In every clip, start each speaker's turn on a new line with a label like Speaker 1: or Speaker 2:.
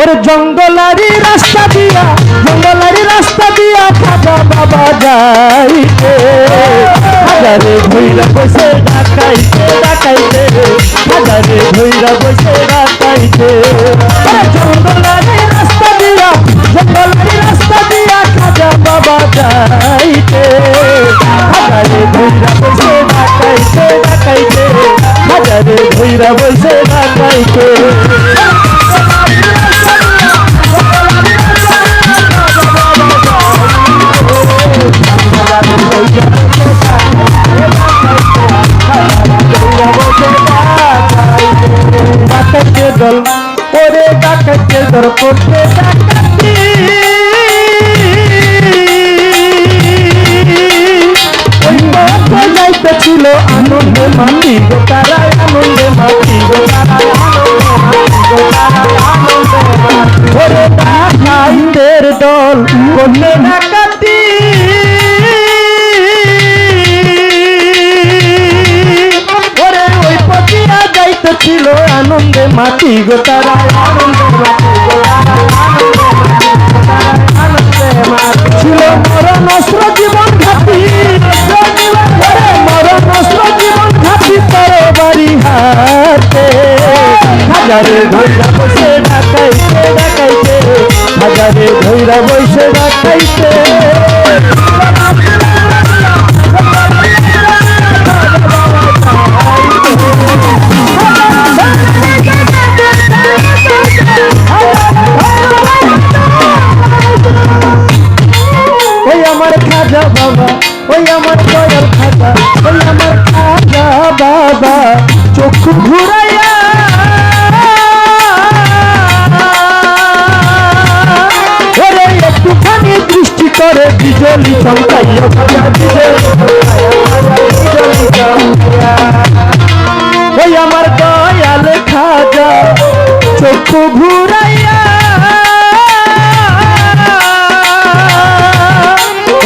Speaker 1: ওরে জঙ্গলারি রাস্তা দিয়া, জঙ্গলারি রাস্তা দিয়া খাজা বাবা যাইতে। হাজারে ভৈরা বসে ডাকাইতে ডাকাইতে। হাজারে ভৈরা বসে ডাকাইতে। জঙ্গলারি রাস্তা দিয়া, জঙ্গলারি রাস্তা দিয়া খাজা বাবা যাইতে। হাজারে ভৈরা বসে ডাকাইতে ডাকাইতে। হাজারে ভৈরা বসে ডাকাইতে। করতে যাইতেছিল আনন্দে মাটি গো আনন্দে আনন্দে দল করতে ডাকাতি ওরে ওই যাইতেছিল আনন্দে মাটি গো হাজারে ধৈরা বসে ডাকাইতে ডাকাইতে হাজারে ধৈরা বসে ডাকাইতে আমার দয়াল খাজা চক্ষু ঘুরাইয়া।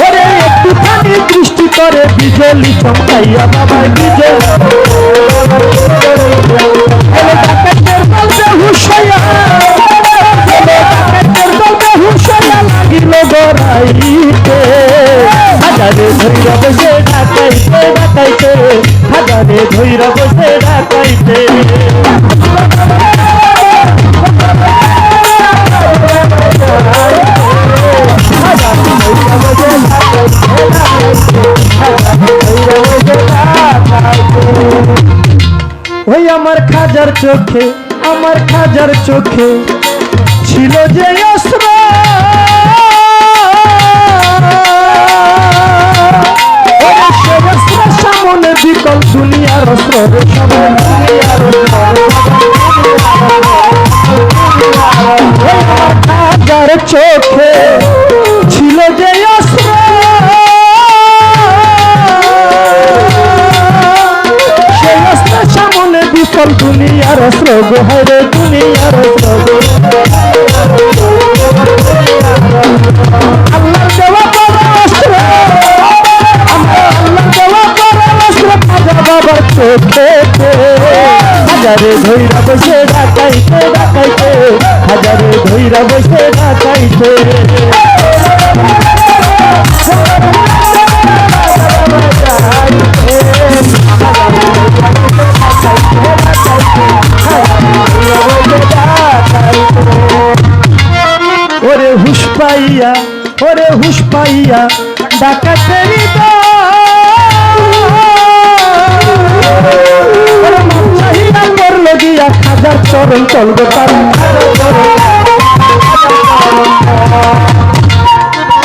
Speaker 1: ওরে একটুখানি দৃষ্টি করে বিজলি চমকাইয়া বাবা বিজলি। ওরে বসে ডাকাইতে ডাকাইতে হাজারে ধৈরা বসে ডাকাইতে। ওই আমার খাজার চোখে, আমার খাজার চোখে ছিল যে অস্ত্র সামনে বিকল দুনিয়ার রে খাজার চোখে ছিল যে সামনে বিফল দুনিয়ার অস্ত্র গো হায়রে দুনিয়ার অস্ত্র ধৈরা বসে ডাকাইতে ডাকাইতে হাজারে ধৈরা বসে ডাকাইতে ওরে হুশ পাইয়া, ওরে হুশ পাইয়া চাহিদা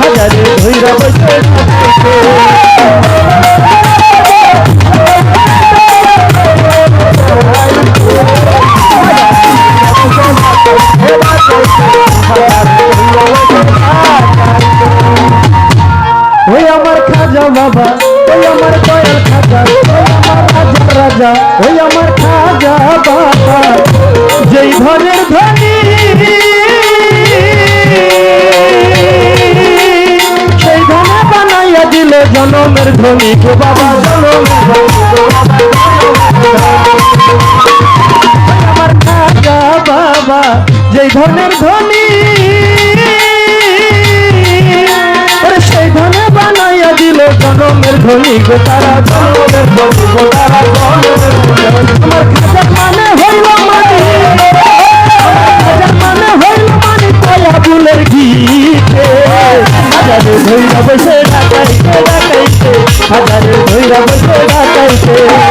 Speaker 1: হাজারে ভৈরব ওই আমার খাজা বাবা ওই আমার যেই ঘরের ধনী জনমের ধনী গো বাবা, জনমের ধনী গো আমার খাজা বাবা, যেই ধনের ধনী সেই ধনে বানাইয়া দিল জনমের ধনী গো তারা, জনমের ধনী গো তারা, জনমের ধনী ডাকাইতে